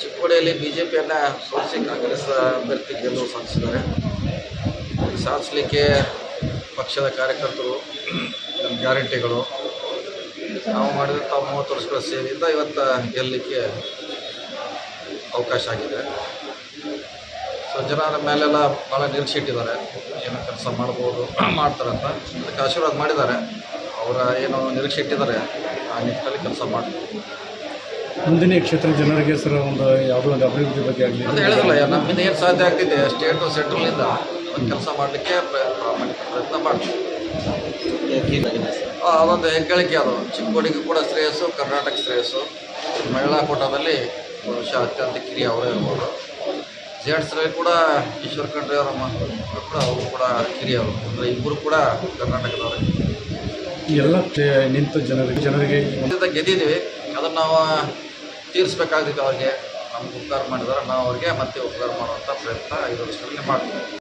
ಚಿಕ್ಕೋಡಿಯಲ್ಲಿ B J ಪಿಯನ್ನು ಸೋಲಿಸಿ ಕಾಂಗ್ರೆಸ್ ಅಭ್ಯರ್ಥಿ ಗೆಲುವು ಸಾಧಿಸಿದ್ದಾರೆ. ಸಾಧಿಸಲಿಕ್ಕೆ ಪಕ್ಷದ ಕಾರ್ಯಕರ್ತರು ನಮ್ಮ ಗ್ಯಾರಂಟಿಗಳು. ನಾವು ಮಾಡಿದಂಥ ಮೂವತ್ತು ವರ್ಷಗಳ ಸೇವೆಯಿಂದ ಇವತ್ತು ಗೆಲ್ಲಲಿಕ್ಕೆ ಅವಕಾಶ ಆಗಿದೆ. ಸೊ ಜನರ ಮೇಲೆಲ್ಲ ಭಾಳ ನಿರೀಕ್ಷೆ ಇಟ್ಟಿದ್ದಾರೆ ಏನು ಕೆಲಸ ಮಾಡ್ಬೋದು ಮಾಡ್ತಾರಂತ. ಅದಕ್ಕೆ ಆಶೀರ್ವಾದ ಮಾಡಿದ್ದಾರೆ. ಅವರ ಏನು ನಿರೀಕ್ಷೆ ಇಟ್ಟಿದ್ದಾರೆ ಆ ನಿಟ್ಟಿನಲ್ಲಿ ಕೆಲಸ ಮಾಡ್ತೀವಿ ಮುಂದಿನ ಕ್ಷೇತ್ರ ಕ್ಷೇತ್ರದ ಜನರಿಗೆ ಸರ್ ಒಂದು ಯಾವುದೋ ಒಂದು ಅಭಿವೃದ್ಧಿ ಬಗ್ಗೆ ಆಗಲಿ. ಅಂತ ಹೇಳಿದ್ರಲ್ಲ ನಮ್ಮಿಂದ ಏನು ಸಾಧ್ಯ ಆಗ್ತಿದೆ? ಸ್ಟೇಟು ಸೆಂಟ್ರಲ್ನಿಂದ ಒಂದು ಕೆಲಸ ಮಾಡಲಿಕ್ಕೆ ಪ್ರಾಮಾಣಿಕ ಪ್ರಯತ್ನ ಮಾಡ್ತೀವಿ. ಆ, ಅದೊಂದು ಹೆಗ್ಗಳಿಕೆ ಅದು. ಚಿಕ್ಕೋಡಿಗೂ ಕೂಡ ಶ್ರೇಯಸ್ಸು ಕರ್ನಾಟಕ ಶ್ರೇಯಸ್ಸು. ಮಹಿಳಾ ಕೋಟಾದಲ್ಲಿ ಬಹುಶಃ ಅತ್ಯಂತ ಕಿರಿಯ ಅವರೇ ಇರ್ಬೋದು. ಜೇಡ್ಸ್ರಲ್ಲಿ ಕೂಡ ಈಶ್ವರ ಖಂಡ್ರೆ ಅವರ ಮಕ್ಕಳು ಕೂಡ ಅವರು ಕೂಡ ಕಿರಿಯರು. ಅಂದರೆ ಇಬ್ಬರು ಕೂಡ ಕರ್ನಾಟಕದವರು. ಎಲ್ಲ ನಿಂತು ಜನರಿಗೆ ಜನರಿಗೆ ಗೆದ್ದಿದ್ದೀವಿ. ಅದನ್ನು ನಾವು ತೀರಿಸ್ಬೇಕಾಗಿತ್ತು ಅವ್ರಿಗೆ. ನಮ್ಗೆ ಉಪಕಾರ ಮಾಡಿದ್ರೆ. ನಾವು ಅವ್ರಿಗೆ ಮತ್ತೆ ಉಪಕಾರ ಮಾಡುವಂಥ ಪ್ರಯತ್ನ ಐದು ವರ್ಷದಲ್ಲಿ ಮಾಡ್ತೀವಿ.